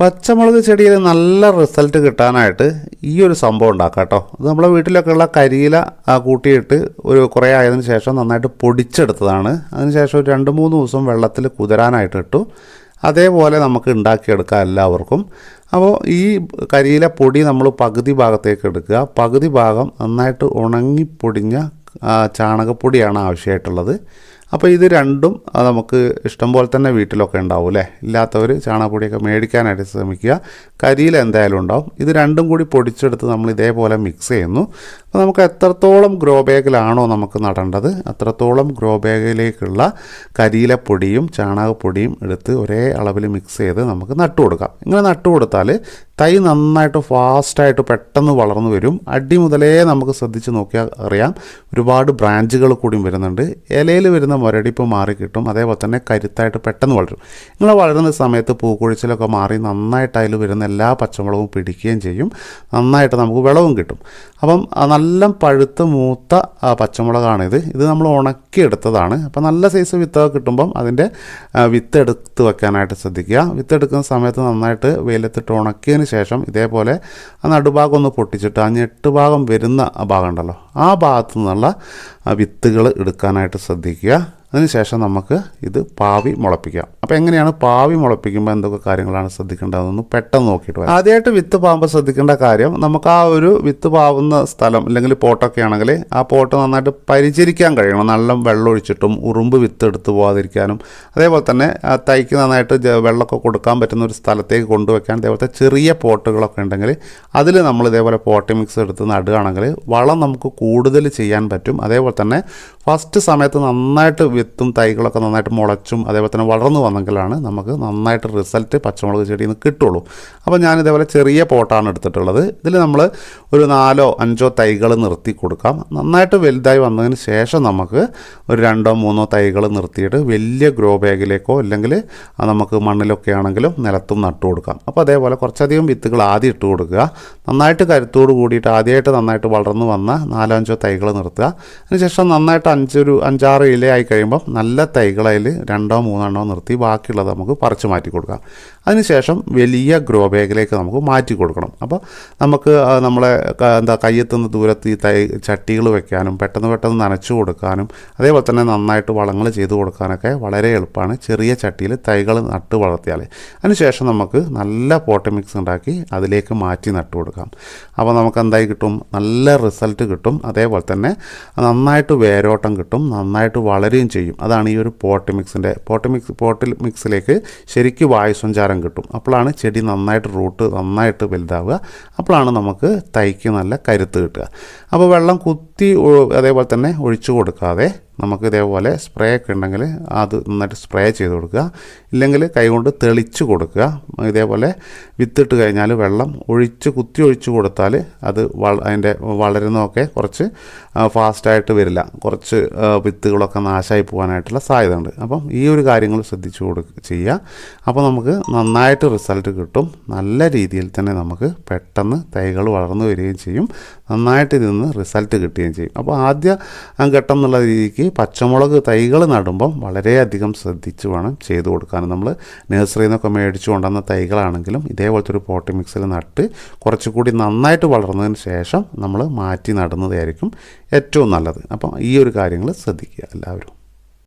പച്ചമുളക് ചെടിയിൽ നല്ല റിസൾട്ട് കിട്ടാനായിട്ട് ഈ ഒരു സംഭവം ഉണ്ടാക്കാം കേട്ടോ. അത് നമ്മളെ വീട്ടിലൊക്കെ ഉള്ള കരിയില കൂട്ടിയിട്ട് ഒരു കുറേ ആയതിനു ശേഷം നന്നായിട്ട് പൊടിച്ചെടുത്തതാണ്. അതിനുശേഷം ഒരു രണ്ട് മൂന്ന് ദിവസം വെള്ളത്തിൽ കുതിരാനായിട്ട് ഇട്ടു. അതേപോലെ നമുക്ക് ഉണ്ടാക്കിയെടുക്കാം എല്ലാവർക്കും. അപ്പോൾ ഈ കരിയില പൊടി നമ്മൾ പകുതി ഭാഗത്തേക്ക് എടുക്കുക. പകുതി ഭാഗം നന്നായിട്ട് ഉണങ്ങി പൊടിഞ്ഞ ചാണകപ്പൊടിയാണ് ആവശ്യമായിട്ടുള്ളത്. അപ്പോൾ ഇത് രണ്ടും നമുക്ക് ഇഷ്ടം പോലെ തന്നെ വീട്ടിലൊക്കെ ഉണ്ടാവും അല്ലേ ഇല്ലാത്തവർ ചാണകപ്പൊടിയൊക്കെ മേടിക്കാനായിട്ട് ശ്രമിക്കുക. കരിയിൽ എന്തായാലും ഉണ്ടാവും. ഇത് രണ്ടും കൂടി പൊടിച്ചെടുത്ത് നമ്മൾ ഇതേപോലെ മിക്സ് ചെയ്യുന്നു. അപ്പോൾ നമുക്ക് എത്രത്തോളം ഗ്രോ ബാഗിലാണോ നമുക്ക് നടേണ്ടത് അത്രത്തോളം ഗ്രോ ബാഗിലേക്കുള്ള കരിയിലെ പൊടിയും ചാണകപ്പൊടിയും എടുത്ത് ഒരേ അളവിൽ മിക്സ് ചെയ്ത് നമുക്ക് നട്ടു കൊടുക്കാം. ഇങ്ങനെ നട്ടു കൊടുത്താൽ തൈ നന്നായിട്ട് ഫാസ്റ്റായിട്ട് പെട്ടെന്ന് വളർന്നു വരും. അടി മുതലേ നമുക്ക് ശ്രദ്ധിച്ച് നോക്കിയാൽ അറിയാം. ഒരുപാട് ബ്രാഞ്ചുകൾ കൂടിയും വരുന്നുണ്ട്. ഇലയിൽ വരുന്ന മുരടിപ്പ് മാറി കിട്ടും. അതേപോലെ തന്നെ കരുത്തായിട്ട് പെട്ടെന്ന് വളരും. നിങ്ങൾ വളരുന്ന സമയത്ത് പൂക്കുഴിച്ചിലൊക്കെ മാറി നന്നായിട്ട് അതിൽ വരുന്ന എല്ലാ പച്ചമുളകും പിടിക്കുകയും ചെയ്യും. നന്നായിട്ട് നമുക്ക് വിളവും കിട്ടും. അപ്പം നല്ല പഴുത്ത് മൂത്ത പച്ചമുളകാണിത്. ഇത് നമ്മൾ ഉണക്കിയെടുത്തതാണ്. അപ്പം നല്ല സൈസ് വിത്തൊക്കെ കിട്ടുമ്പം അതിന്റെ വിത്ത് എടുത്ത് വെക്കാനായിട്ട് ശ്രദ്ധിക്കുക. വിത്ത് എടുക്കുന്ന സമയത്ത് നന്നായിട്ട് വെയിലത്തിട്ട് ഉണക്കിയതിന് ശേഷം ഇതേപോലെ ആ നടുഭാഗം ഒന്ന് പൊട്ടിച്ചിട്ട് ആ ഞെട്ട് ഭാഗം വരുന്ന ഭാഗം ഉണ്ടല്ലോ ആ ഭാഗത്തു നിന്നുള്ള വിത്തുകൾ എടുക്കാനായിട്ട് ശ്രദ്ധിക്കുക. അതിനുശേഷം നമുക്ക് ഇത് പാവി മുളപ്പിക്കാം. അപ്പോൾ എങ്ങനെയാണ് പാവി മുളപ്പിക്കുമ്പോൾ എന്തൊക്കെ കാര്യങ്ങളാണ് ശ്രദ്ധിക്കേണ്ടതെന്ന് പെട്ടെന്ന് നോക്കിയിട്ട് വരാം. ആദ്യമായിട്ട് വിത്ത് പാകുമ്പോൾ ശ്രദ്ധിക്കേണ്ട കാര്യം നമുക്ക് ആ ഒരു വിത്ത് പാവുന്ന സ്ഥലം അല്ലെങ്കിൽ പോട്ടൊക്കെ ആണെങ്കിൽ ആ പോട്ട് നന്നായിട്ട് പരിചരിക്കാൻ കഴിയണം. നല്ല വെള്ളം ഒഴിച്ചിട്ടും ഉറുമ്പ് വിത്ത് എടുത്ത് പോകാതിരിക്കാനും അതേപോലെ തന്നെ തൈക്ക് നന്നായിട്ട് വെള്ളമൊക്കെ കൊടുക്കാൻ പറ്റുന്ന ഒരു സ്ഥലത്തേക്ക് കൊണ്ടുവയ്ക്കാൻ അതേപോലത്തെ ചെറിയ പോട്ടുകളൊക്കെ ഉണ്ടെങ്കിൽ അതിൽ നമ്മൾ ഇതേപോലെ പോട്ട് മിക്സ് എടുത്ത് നടുകയാണെങ്കിൽ വളം നമുക്ക് കൂടുതൽ ചെയ്യാൻ പറ്റും. അതേപോലെ തന്നെ ഫസ്റ്റ് സമയത്ത് നന്നായിട്ട് വിത്തും തൈകളൊക്കെ നന്നായിട്ട് മുളച്ചും അതേപോലെ തന്നെ വളർന്നു വന്നെങ്കിലാണ് നമുക്ക് നന്നായിട്ട് റിസൾട്ട് പച്ചമുളക് ചെടിയിൽ നിന്ന് കിട്ടുള്ളൂ. അപ്പോൾ ഞാൻ ഇതേപോലെ ചെറിയ പോട്ടാണ് എടുത്തിട്ടുള്ളത്. ഇതിൽ നമ്മൾ ഒരു നാലോ അഞ്ചോ തൈകൾ നിർത്തി കൊടുക്കാം. നന്നായിട്ട് വലുതായി വന്നതിന് ശേഷം നമുക്ക് ഒരു രണ്ടോ മൂന്നോ തൈകൾ നിർത്തിയിട്ട് വലിയ ഗ്രോ ബാഗിലേക്കോ അല്ലെങ്കിൽ നമുക്ക് മണ്ണിലൊക്കെ ആണെങ്കിലും നിലത്തും നട്ടു കൊടുക്കാം. അപ്പോൾ അതേപോലെ കുറച്ചധികം വിത്തുകൾ ആദ്യം ഇട്ട് കൊടുക്കുക. നന്നായിട്ട് കരുത്തോട് കൂടിയിട്ട് ആദ്യമായിട്ട് നന്നായിട്ട് വളർന്നു വന്ന നാലോ അഞ്ചോ തൈകൾ നിർത്തുക. അതിനുശേഷം നന്നായിട്ട് അഞ്ചൊരു അഞ്ചാറ് ഇലയായി കഴിയുമ്പോൾ നല്ല തൈകളതിൽ രണ്ടോ മൂന്നെണ്ണോ നിർത്തി ബാക്കിയുള്ളത് നമുക്ക് പറിച്ച് മാറ്റി കൊടുക്കാം. അതിനുശേഷം വലിയ ഗ്രോ ബാഗിലേക്ക് നമുക്ക് മാറ്റി കൊടുക്കണം. അപ്പോൾ നമുക്ക് നമ്മളെ എന്താ കയ്യെത്തുന്ന ദൂരത്ത് ഈ തൈ ചട്ടികൾ വെക്കാനും പെട്ടെന്ന് പെട്ടെന്ന് നനച്ചു കൊടുക്കാനും അതേപോലെ തന്നെ നന്നായിട്ട് വളങ്ങൾ ചെയ്തു കൊടുക്കാനൊക്കെ വളരെ എളുപ്പമാണ് ചെറിയ ചട്ടിയിൽ തൈകൾ നട്ട് വളർത്തിയാൽ അതിനുശേഷം നമുക്ക് നല്ല പോട്ട് മിക്സ് ഉണ്ടാക്കി അതിലേക്ക് മാറ്റി നട്ടു കൊടുക്കാം. അപ്പോൾ നമുക്ക് എന്തായി കിട്ടും? നല്ല റിസൾട്ട് കിട്ടും. അതേപോലെ തന്നെ നന്നായിട്ട് വേരോട്ടം കിട്ടും. നന്നായിട്ട് വളരുകയും ചെയ്യും. അതാണ് ഈ ഒരു പോട്ട് മിക്സിന്റെ പോട്ട് മിക്സ് പോട്ടിൽ മിക്സിലേക്ക് ശരിക്കും വായു സഞ്ചാരം കിട്ടും. അപ്പോഴാണ് ചെടി നന്നായിട്ട് റൂട്ട് നന്നായിട്ട് വലുതാവുക. അപ്പോഴാണ് നമുക്ക് തൈക്ക് നല്ല കരുത്ത് കിട്ടുക. അപ്പോൾ വെള്ളം കുത്തി അതേപോലെ തന്നെ ഒഴിച്ചു കൊടുക്കാതെ നമുക്ക് ഇതേപോലെ സ്പ്രേ ഒക്കെ ഉണ്ടെങ്കിൽ അത് നന്നായിട്ട് സ്പ്രേ ചെയ്ത് കൊടുക്കുക. ഇല്ലെങ്കിൽ കൈകൊണ്ട് തെളിച്ച് കൊടുക്കുക. ഇതേപോലെ വിത്തിട്ട് കഴിഞ്ഞാൽ വെള്ളം ഒഴിച്ച് കുത്തി ഒഴിച്ച് കൊടുത്താൽ അത് വള അതിന്റെ വളരുന്നതൊക്കെ കുറച്ച് ഫാസ്റ്റായിട്ട് വരില്ല. കുറച്ച് വിത്തുകളൊക്കെ നാശമായി പോകാനായിട്ടുള്ള സാധ്യത ഉണ്ട് അപ്പം ഈ ഒരു കാര്യങ്ങൾ ശ്രദ്ധിച്ചു കൊടുക്കുക ചെയ്യുക. അപ്പോൾ നമുക്ക് നന്നായിട്ട് റിസൾട്ട് കിട്ടും. നല്ല രീതിയിൽ തന്നെ നമുക്ക് പെട്ടെന്ന് തൈകൾ വളർന്നു വരികയും ചെയ്യും. നന്നായിട്ട് ഇതിൽ നിന്ന് റിസൾട്ട് കിട്ടുകയും ചെയ്യും. അപ്പോൾ ആദ്യ ഘട്ടം എന്നുള്ള രീതിക്ക് പച്ചമുളക് തൈകൾ നടുമ്പം വളരെയധികം ശ്രദ്ധിച്ച് വേണം ചെയ്തു കൊടുക്കാൻ. നമ്മൾ നഴ്സറിയിൽ നിന്നൊക്കെ മേടിച്ചു കൊണ്ടുവന്ന തൈകളാണെങ്കിലും ഇതേപോലത്തെ ഒരു പോട്ടി മിക്സിൽ നട്ട് കുറച്ചുകൂടി നന്നായിട്ട് വളർന്നതിന് ശേഷം നമ്മൾ മാറ്റി നടുന്നതായിരിക്കും ഏറ്റവും നല്ലത്. അപ്പം ഈ ഒരു കാര്യങ്ങൾ ശ്രദ്ധിക്കുക എല്ലാവരും.